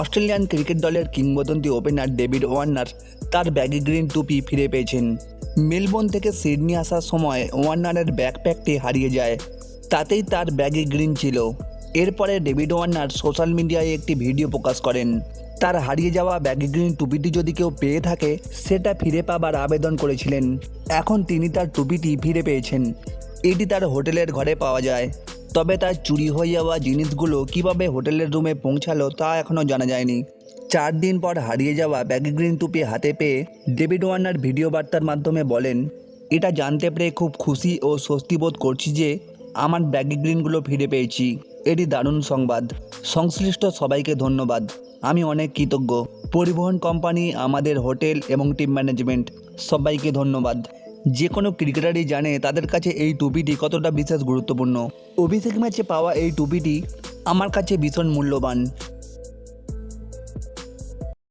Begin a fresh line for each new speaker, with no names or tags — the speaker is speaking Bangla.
অস্ট্রেলিয়ান ক্রিকেট দলের কিংবদন্তি ওপেনার ডেভিড ওয়ার্নার তার ব্যাগি গ্রিন টুপি ফিরে পেয়েছেন। মেলবোর্ন থেকে সিডনি আসার সময় ওয়ার্নারের ব্যাকপ্যাকটি হারিয়ে যায়, তাতেই তার ব্যাগি গ্রিন ছিল। এরপরে ডেভিড ওয়ার্নার সোশ্যাল মিডিয়ায় একটি ভিডিও প্রকাশ করেন। তার হারিয়ে যাওয়া ব্যাগি গ্রিন টুপিটি যদি কেউ পেয়ে থাকে, সেটা ফিরে পাবার আবেদন করেছিলেন। এখন তিনি তার টুপিটি ফিরে পেয়েছেন। এটি তার হোটেলের ঘরে পাওয়া যায়। তবে তার চুরি হয়ে যাওয়া জিনিসগুলো কীভাবে হোটেলের রুমে পৌঁছালো তা এখনও জানা যায়নি। চার দিন পর হারিয়ে যাওয়া ব্যাগি গ্রিন টুপি হাতে পেয়ে ডেভিড ওয়ার্নার ভিডিও বার্তার মাধ্যমে বলেন, এটা জানতে পেরে খুব খুশি ও স্বস্তি বোধ করছি যে আমার ব্যাগি গ্রিনগুলো ফিরে পেয়েছি। এটি দারুণ সংবাদ। সংশ্লিষ্ট সবাইকে ধন্যবাদ। আমি অনেক কৃতজ্ঞ। পরিবহন কোম্পানি, আমাদের হোটেল এবং টিম ম্যানেজমেন্ট, সবাইকে ধন্যবাদ। যে কোনো ক্রিকেটারই জানে তাদের কাছে এই টুপিটি কতটা বিশেষ গুরুত্বপূর্ণ। অভিষেক ম্যাচে পাওয়া এই টুপিটি আমার কাছে ভীষণ মূল্যবান।